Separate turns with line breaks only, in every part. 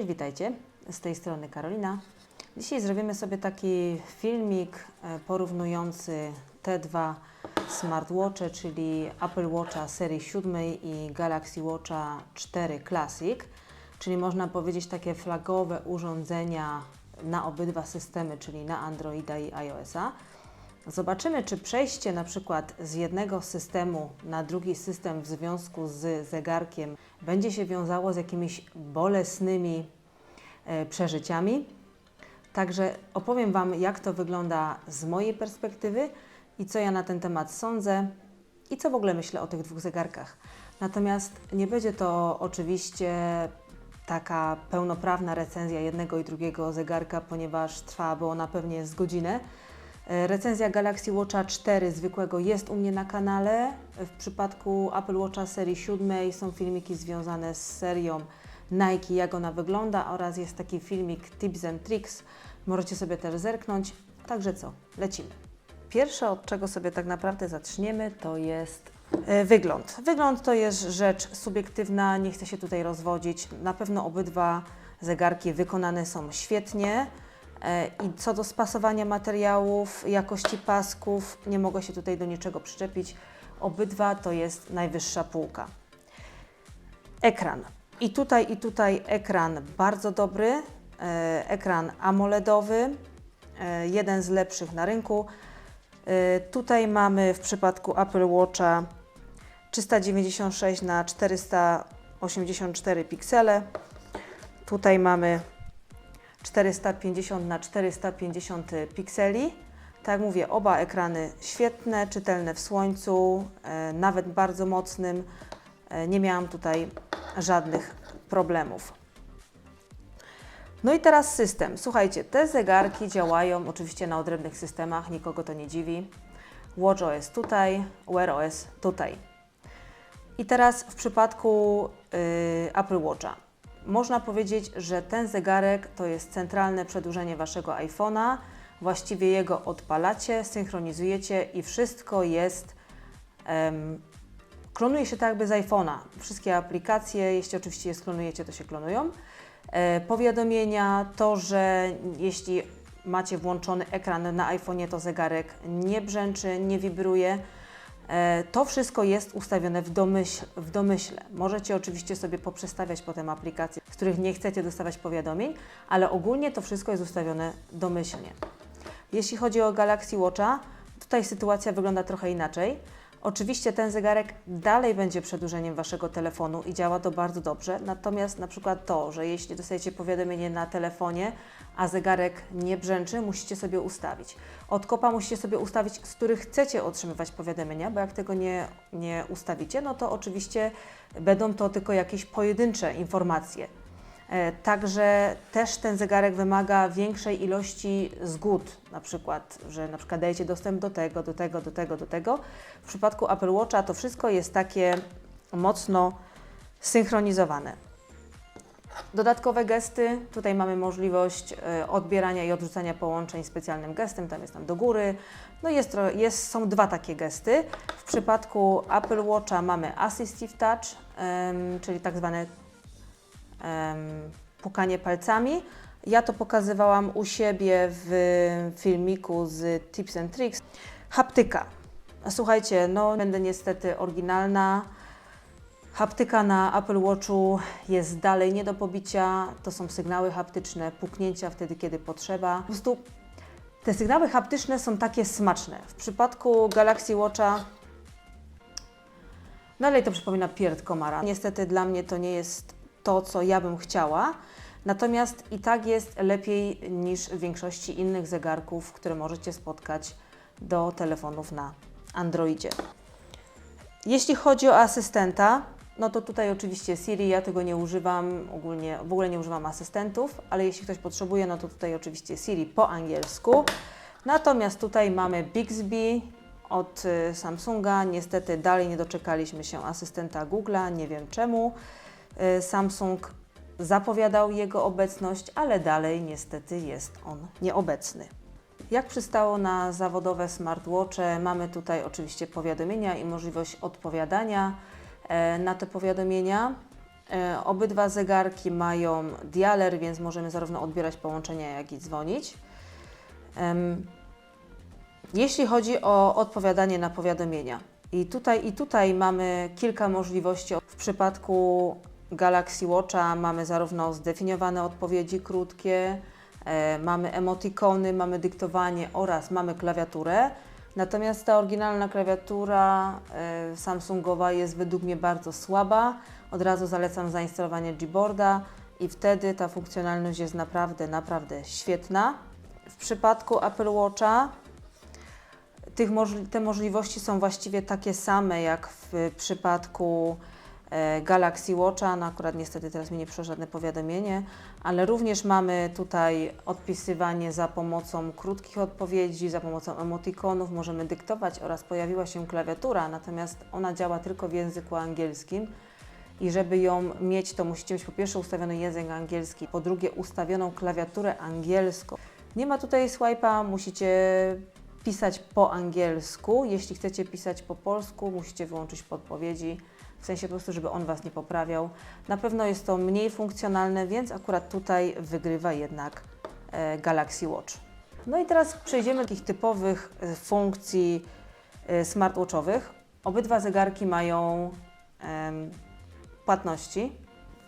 Cześć, witajcie. Z tej strony Karolina. Dzisiaj zrobimy sobie taki filmik e, porównujący te dwa smartwatche, czyli Apple Watcha serii 7 i Galaxy Watcha 4 Classic, czyli można powiedzieć takie flagowe urządzenia na obydwa systemy, czyli na Androida i iOS-a. Zobaczymy, czy przejście na przykład z jednego systemu na drugi system w związku z zegarkiem będzie się wiązało z jakimiś bolesnymi e, przeżyciami. Także opowiem Wam, jak to wygląda z mojej perspektywy i co ja na ten temat sądzę i co w ogóle myślę o tych dwóch zegarkach. Natomiast nie będzie to oczywiście taka pełnoprawna recenzja jednego i drugiego zegarka, ponieważ trwałaby ona pewnie z godzinę. E, Recenzja Galaxy Watcha 4 zwykłego jest u mnie na kanale. W przypadku Apple Watcha serii 7 są filmiki związane z serią Nike, jak ona wygląda oraz jest taki filmik Tips and Tricks. Możecie sobie też zerknąć. Także co, lecimy. Pierwsze, od czego sobie tak naprawdę zaczniemy, to jest e, wygląd. Wygląd to jest rzecz subiektywna, nie chcę się tutaj rozwodzić. Na pewno obydwa zegarki wykonane są świetnie. E, I co do spasowania materiałów, jakości pasków, nie mogę się tutaj do niczego przyczepić. Obydwa to jest najwyższa półka. Ekran. I tutaj, i tutaj ekran bardzo dobry. E, Ekran AMOLEDowy, e, jeden z lepszych na rynku. Tutaj mamy w przypadku Apple Watcha 396 na 484 piksele. Tutaj mamy 450 na 450 pikseli. Tak mówię, oba ekrany świetne, czytelne w słońcu, e, nawet bardzo mocnym. E, nie miałam tutaj żadnych problemów. No i teraz system. Słuchajcie, te zegarki działają oczywiście na odrębnych systemach, nikogo to nie dziwi. WatchOS tutaj, Wear OS tutaj. I teraz w przypadku y, Apple Watcha. Można powiedzieć, że ten zegarek to jest centralne przedłużenie Waszego iPhone'a. Właściwie jego odpalacie, synchronizujecie i wszystko jest. em, klonuje się tak jakby z iPhone'a. Wszystkie aplikacje, jeśli oczywiście je sklonujecie, to się klonują. E, powiadomienia, to, że jeśli macie włączony ekran na iPhone'ie, to zegarek nie brzęczy, nie wibruje. E, To wszystko jest ustawione w, domyśl, w domyśle. Możecie oczywiście sobie poprzestawiać potem aplikacje, z których nie chcecie dostawać powiadomień, ale ogólnie to wszystko jest ustawione domyślnie. Jeśli chodzi o Galaxy Watcha, tutaj sytuacja wygląda trochę inaczej. Oczywiście ten zegarek dalej będzie przedłużeniem Waszego telefonu i działa to bardzo dobrze, natomiast na przykład to, że jeśli dostajecie powiadomienie na telefonie, a zegarek nie brzęczy, musicie sobie ustawić. Od kopa musicie sobie ustawić, z których chcecie otrzymywać powiadomienia, bo jak tego nie, nie ustawicie, no to oczywiście będą to tylko jakieś pojedyncze informacje. E, Także też ten zegarek wymaga większej ilości zgód, na przykład, że na przykład dajecie dostęp do tego, do tego, do tego, do tego. W przypadku Apple Watcha to wszystko jest takie mocno synchronizowane. Dodatkowe gesty, tutaj mamy możliwość e, odbierania i odrzucania połączeń specjalnym gestem, tam jest tam do góry. No jest, jest, są dwa takie gesty. W przypadku Apple Watcha mamy Assistive Touch, czyli tak zwane pukanie palcami. Ja to pokazywałam u siebie w filmiku z Tips and Tricks. Haptyka. Słuchajcie, no będę niestety oryginalna. Haptyka na Apple Watchu jest dalej nie do pobicia. To są sygnały haptyczne, puknięcia wtedy, kiedy potrzeba. Po prostu te sygnały haptyczne są takie smaczne. W przypadku Galaxy Watcha dalej to przypomina pierd komara. Niestety dla mnie to nie jest to, co ja bym chciała. Natomiast i tak jest lepiej niż w większości innych zegarków, które możecie spotkać do telefonów na Androidzie. Jeśli chodzi o asystenta, no to tutaj oczywiście Siri, ja tego nie używam, ogólnie w ogóle nie używam asystentów, ale jeśli ktoś potrzebuje, no to tutaj oczywiście Siri po angielsku. Natomiast tutaj mamy Bixby od y, Samsunga. Niestety dalej nie doczekaliśmy się asystenta Google'a, nie wiem czemu. E, Samsung zapowiadał jego obecność, ale dalej niestety jest on nieobecny. Jak przystało na zawodowe smartwatche, mamy tutaj oczywiście powiadomienia i możliwość odpowiadania e, na te powiadomienia. E, Obydwa zegarki mają dialer, więc możemy zarówno odbierać połączenia, jak i dzwonić. Jeśli chodzi o odpowiadanie na powiadomienia, i tutaj, i tutaj mamy kilka możliwości. W przypadku Galaxy Watcha mamy zarówno zdefiniowane odpowiedzi krótkie, e, mamy emotikony, mamy dyktowanie oraz mamy klawiaturę. Natomiast ta oryginalna klawiatura e, Samsungowa jest według mnie bardzo słaba. Od razu zalecam zainstalowanie Gboarda i wtedy ta funkcjonalność jest naprawdę, naprawdę świetna. W przypadku Apple Watcha te możliwości są właściwie takie same jak w przypadku Galaxy Watcha. No akurat niestety teraz mi nie przyszło żadne powiadomienie, ale również mamy tutaj odpisywanie za pomocą krótkich odpowiedzi, za pomocą emotikonów, możemy dyktować oraz pojawiła się klawiatura, natomiast ona działa tylko w języku angielskim. I żeby ją mieć, to musicie mieć po pierwsze ustawiony język angielski, po drugie ustawioną klawiaturę angielską. Nie ma tutaj swipe'a, musicie pisać po angielsku. Jeśli chcecie pisać po polsku, musicie wyłączyć podpowiedzi, w sensie po prostu, żeby on Was nie poprawiał. Na pewno jest to mniej funkcjonalne, więc akurat tutaj wygrywa jednak e, Galaxy Watch. No i teraz przejdziemy do takich typowych e, funkcji e, smartwatchowych. Obydwa zegarki mają płatności.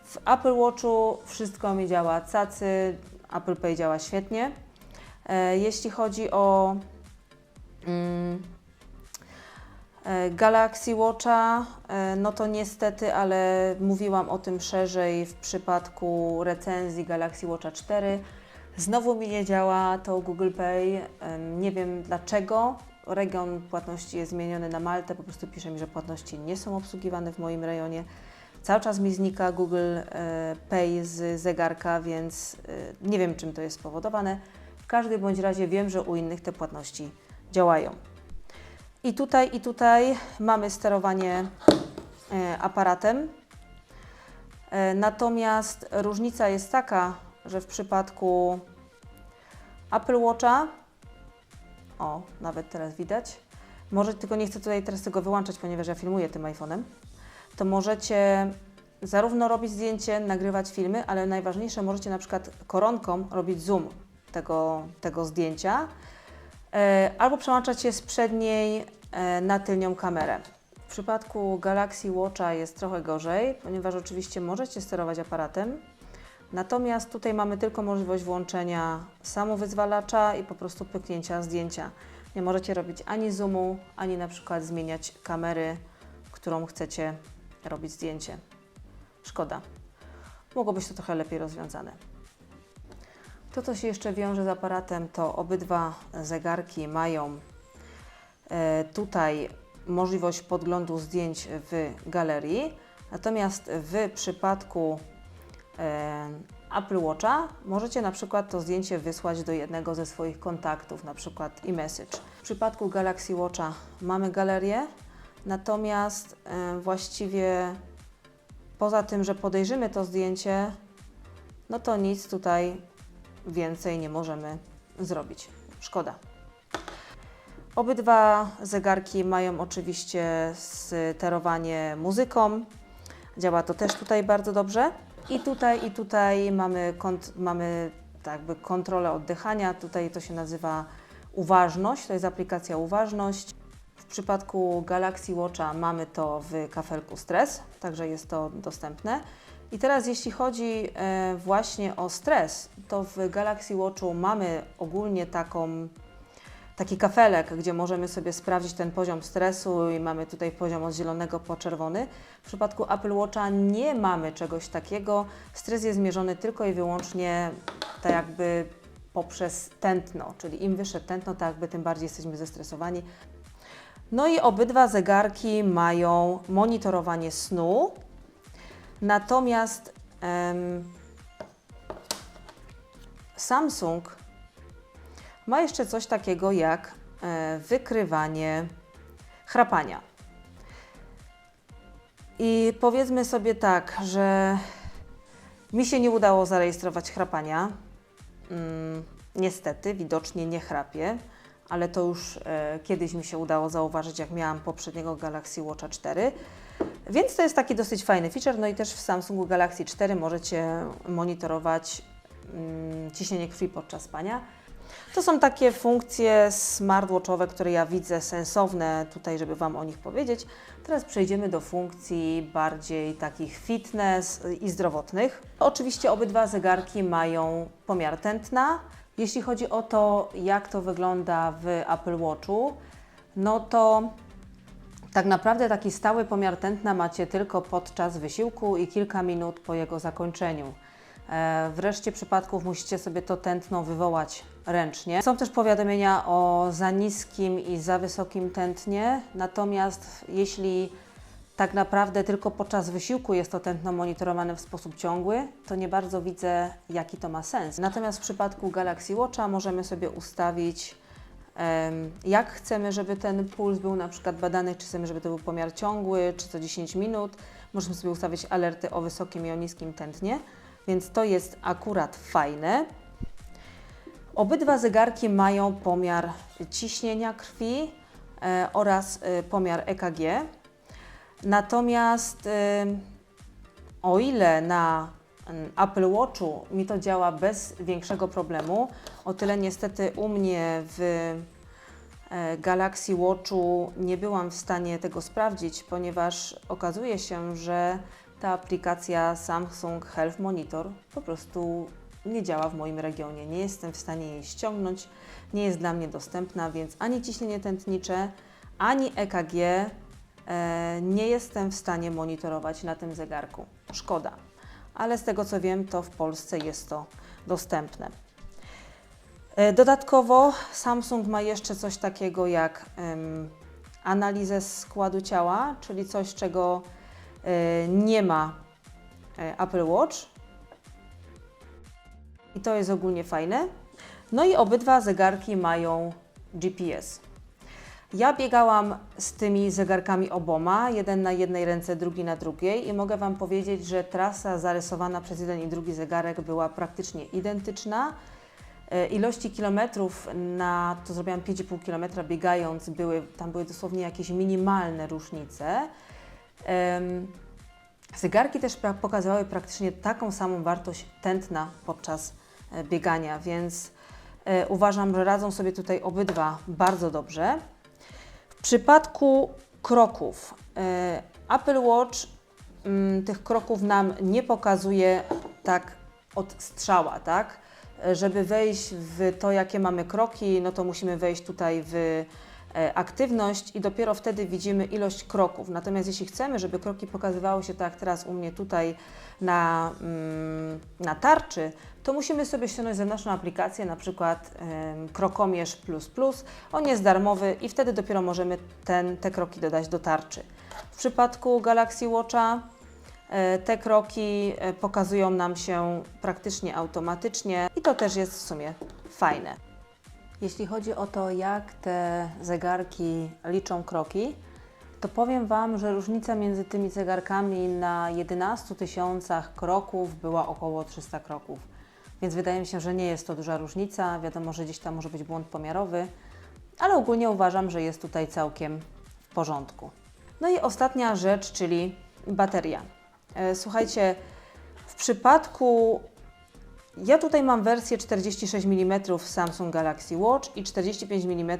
W Apple Watchu wszystko mi działa cacy, Apple Pay działa świetnie. Jeśli chodzi o Galaxy Watcha, e, no to niestety, ale mówiłam o tym szerzej w przypadku recenzji Galaxy Watcha 4. Znowu mi nie działa to Google Pay. Nie wiem dlaczego. Region płatności jest zmieniony na Maltę. Po prostu pisze mi, że płatności nie są obsługiwane w moim rejonie. Cały czas mi znika Google e, Pay z zegarka, więc e, nie wiem, czym to jest spowodowane. W każdym bądź razie wiem, że u innych te płatności działają. I tutaj, i tutaj mamy sterowanie e, aparatem. E, Natomiast różnica jest taka, że w przypadku Apple Watcha, o, nawet teraz widać, może tylko nie chcę tutaj teraz tego wyłączać, ponieważ ja filmuję tym iPhone'em, to możecie zarówno robić zdjęcie, nagrywać filmy, ale najważniejsze możecie na przykład koronką robić zoom tego, tego zdjęcia albo przełączać je z przedniej e, na tylnią kamerę. W przypadku Galaxy Watcha jest trochę gorzej, ponieważ oczywiście możecie sterować aparatem, natomiast tutaj mamy tylko możliwość włączenia samowyzwalacza i po prostu pyknięcia zdjęcia. Nie możecie robić ani zoomu, ani na przykład zmieniać kamery, którą chcecie robić zdjęcie. Szkoda. Mogło być to trochę lepiej rozwiązane. To, co się jeszcze wiąże z aparatem, to obydwa zegarki mają e, tutaj możliwość podglądu zdjęć w galerii, natomiast w przypadku e, Apple Watcha możecie na przykład to zdjęcie wysłać do jednego ze swoich kontaktów, na przykład e-message. W przypadku Galaxy Watcha mamy galerię, natomiast e, właściwie poza tym, że podejrzymy to zdjęcie, no to nic tutaj więcej nie możemy zrobić. Szkoda. Obydwa zegarki mają oczywiście sterowanie muzyką. Działa to też tutaj bardzo dobrze. I tutaj, i tutaj mamy, kont- mamy tak jakby kontrolę oddychania. Tutaj to się nazywa uważność. To jest aplikacja uważność. Przypadku Galaxy Watcha mamy to w kafelku stres, także jest to dostępne. I teraz jeśli chodzi e, właśnie o stres, to w Galaxy Watchu mamy ogólnie taką, taki kafelek, gdzie możemy sobie sprawdzić ten poziom stresu i mamy tutaj poziom od zielonego po czerwony. W przypadku Apple Watcha nie mamy czegoś takiego. Stres jest mierzony tylko i wyłącznie tak jakby poprzez tętno, czyli im wyższe tętno, tak jakby tym bardziej jesteśmy zestresowani. No i obydwa zegarki mają monitorowanie snu, natomiast Samsung ma jeszcze coś takiego jak e, wykrywanie chrapania. I powiedzmy sobie tak, że mi się nie udało zarejestrować chrapania. Mm, niestety, widocznie nie chrapię, ale to już e, kiedyś mi się udało zauważyć, jak miałam poprzedniego Galaxy Watcha 4. Więc to jest taki dosyć fajny feature. No i też w Samsungu Galaxy 4 możecie monitorować mm, ciśnienie krwi podczas spania. To są takie funkcje smartwatchowe, które ja widzę sensowne tutaj, żeby Wam o nich powiedzieć. Teraz przejdziemy do funkcji bardziej takich fitness i zdrowotnych. Oczywiście obydwa zegarki mają pomiar tętna. Jeśli chodzi o to, jak to wygląda w Apple Watchu, no to tak naprawdę taki stały pomiar tętna macie tylko podczas wysiłku i kilka minut po jego zakończeniu. E, W reszcie przypadków musicie sobie to tętno wywołać ręcznie. Są też powiadomienia o za niskim i za wysokim tętnie, natomiast jeśli tak naprawdę tylko podczas wysiłku jest to tętno monitorowane w sposób ciągły, to nie bardzo widzę, jaki to ma sens. Natomiast w przypadku Galaxy Watcha możemy sobie ustawić, jak chcemy, żeby ten puls był na przykład badany, czy chcemy, żeby to był pomiar ciągły, czy co 10 minut. Możemy sobie ustawić alerty o wysokim i o niskim tętnie, więc to jest akurat fajne. Obydwa zegarki mają pomiar ciśnienia krwi e, oraz e, pomiar EKG. Natomiast o ile na mm, Apple Watchu mi to działa bez większego problemu, o tyle niestety u mnie w e, Galaxy Watchu nie byłam w stanie tego sprawdzić, ponieważ okazuje się, że ta aplikacja Samsung Health Monitor po prostu nie działa w moim regionie. Nie jestem w stanie jej ściągnąć, nie jest dla mnie dostępna, więc ani ciśnienie tętnicze, ani EKG nie jestem w stanie monitorować na tym zegarku. Szkoda, ale z tego co wiem, to w Polsce jest to dostępne. E, Dodatkowo Samsung ma jeszcze coś takiego jak analizę składu ciała, czyli coś, czego e, nie ma e, Apple Watch. I to jest ogólnie fajne. No i obydwa zegarki mają GPS. Ja biegałam z tymi zegarkami oboma, jeden na jednej ręce, drugi na drugiej i mogę Wam powiedzieć, że trasa zarysowana przez jeden i drugi zegarek była praktycznie identyczna. E, Ilości kilometrów na, to zrobiłam 5,5 km biegając, były, tam były dosłownie jakieś minimalne różnice. Zegarki też pokazywały praktycznie taką samą wartość tętna podczas e, biegania, więc e, uważam, że radzą sobie tutaj obydwa bardzo dobrze. W przypadku kroków, e, Apple Watch mm, tych kroków nam nie pokazuje tak od strzała, tak? E, Żeby wejść w to, jakie mamy kroki, no to musimy wejść tutaj w aktywność i dopiero wtedy widzimy ilość kroków. Natomiast jeśli chcemy, żeby kroki pokazywały się tak jak teraz u mnie tutaj na, mm, na tarczy, to musimy sobie ściągnąć zewnętrzną aplikację, na przykład Krokomierz Plus Plus. On jest darmowy i wtedy dopiero możemy ten, te kroki dodać do tarczy. W przypadku Galaxy Watcha e, te kroki e, pokazują nam się praktycznie automatycznie i to też jest w sumie fajne. Jeśli chodzi o to, jak te zegarki liczą kroki, to powiem Wam, że różnica między tymi zegarkami na 11 tysiącach kroków była około 300 kroków. Więc wydaje mi się, że nie jest to duża różnica. Wiadomo, że gdzieś tam może być błąd pomiarowy, ale ogólnie uważam, że jest tutaj całkiem w porządku. No i ostatnia rzecz, czyli bateria. E, Słuchajcie, w przypadku ja tutaj mam wersję 46 mm Samsung Galaxy Watch i 45 mm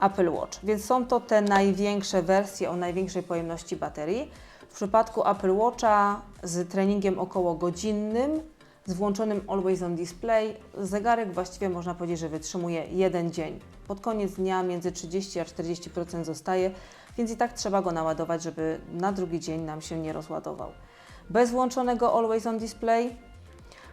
Apple Watch, więc są to te największe wersje o największej pojemności baterii. W przypadku Apple Watcha z treningiem około godzinnym, z włączonym Always On Display, zegarek właściwie można powiedzieć, że wytrzymuje jeden dzień. Pod koniec dnia między 30 a 40% zostaje, więc i tak trzeba go naładować, żeby na drugi dzień nam się nie rozładował. Bez włączonego Always On Display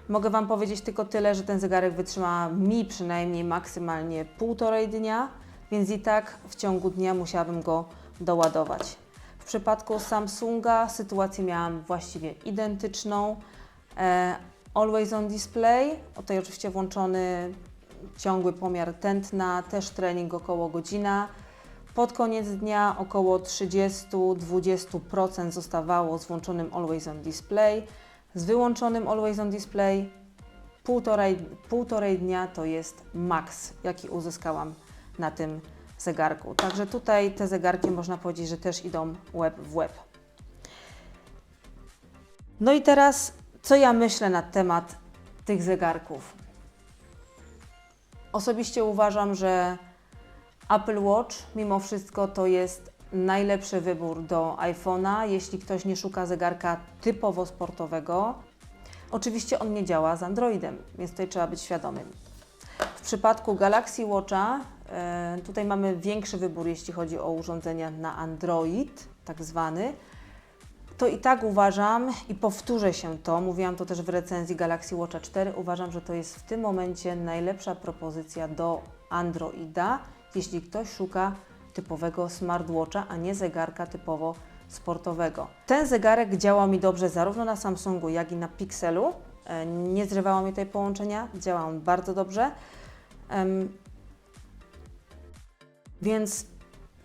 Mogę Wam powiedzieć tylko tyle, że ten zegarek wytrzyma mi przynajmniej maksymalnie półtorej dnia, więc i tak w ciągu dnia musiałabym go doładować. W przypadku Samsunga sytuację miałam właściwie identyczną. E, Always on display, tutaj oczywiście włączony ciągły pomiar tętna, też trening około godzina. Pod koniec dnia około 30-20% zostawało z włączonym Always on Display, z wyłączonym Always on Display półtorej, półtorej dnia to jest maks, jaki uzyskałam na tym zegarku. Także tutaj te zegarki można powiedzieć, że też idą web w web. No i teraz, co ja myślę na temat tych zegarków? Osobiście uważam, że Apple Watch mimo wszystko to jest najlepszy wybór do iPhone'a, jeśli ktoś nie szuka zegarka typowo sportowego. Oczywiście on nie działa z Androidem, więc tutaj trzeba być świadomym. W przypadku Galaxy Watcha e, tutaj mamy większy wybór, jeśli chodzi o urządzenia na Android, tak zwany. To i tak uważam i powtórzę się to, mówiłam to też w recenzji Galaxy Watcha 4, uważam, że to jest w tym momencie najlepsza propozycja do Androida, jeśli ktoś szuka typowego smartwatcha, a nie zegarka typowo sportowego. Ten zegarek działał mi dobrze zarówno na Samsungu, jak i na Pixelu. E, Nie zrywało mi tej połączenia, działa on bardzo dobrze. Więc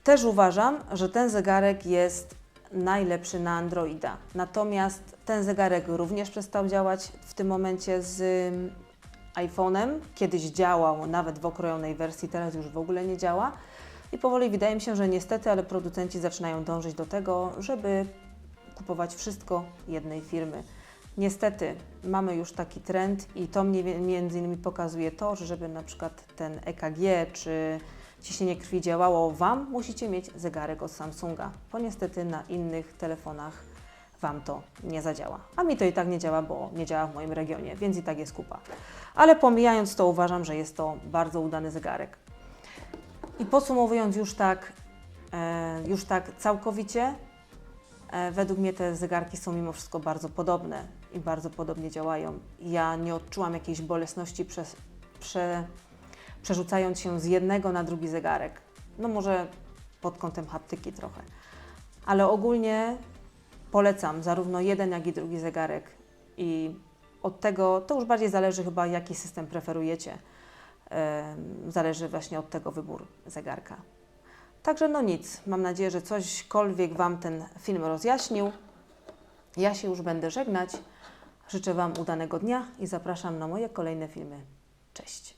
też uważam, że ten zegarek jest najlepszy na Androida. Natomiast ten zegarek również przestał działać w tym momencie z ym, iPhone'em. Kiedyś działał nawet w okrojonej wersji, teraz już w ogóle nie działa. I powoli wydaje mi się, że niestety, ale producenci zaczynają dążyć do tego, żeby kupować wszystko jednej firmy. Niestety mamy już taki trend i to mnie między innymi pokazuje to, że żeby na przykład ten EKG czy ciśnienie krwi działało Wam, musicie mieć zegarek od Samsunga, bo niestety na innych telefonach Wam to nie zadziała. A mi to i tak nie działa, bo nie działa w moim regionie, więc i tak jest kupa. Ale pomijając to, uważam, że jest to bardzo udany zegarek. I podsumowując już tak, e, już tak całkowicie, e, według mnie te zegarki są mimo wszystko bardzo podobne i bardzo podobnie działają. Ja nie odczułam jakiejś bolesności przez, prze, przerzucając się z jednego na drugi zegarek. No może pod kątem haptyki trochę. Ale ogólnie polecam zarówno jeden, jak i drugi zegarek. I od tego to już bardziej zależy chyba, jaki system preferujecie. Zależy właśnie od tego wybór zegarka. Także no nic, mam nadzieję, że cośkolwiek Wam ten film rozjaśnił. Ja się już będę żegnać. Życzę Wam udanego dnia i zapraszam na moje kolejne filmy. Cześć!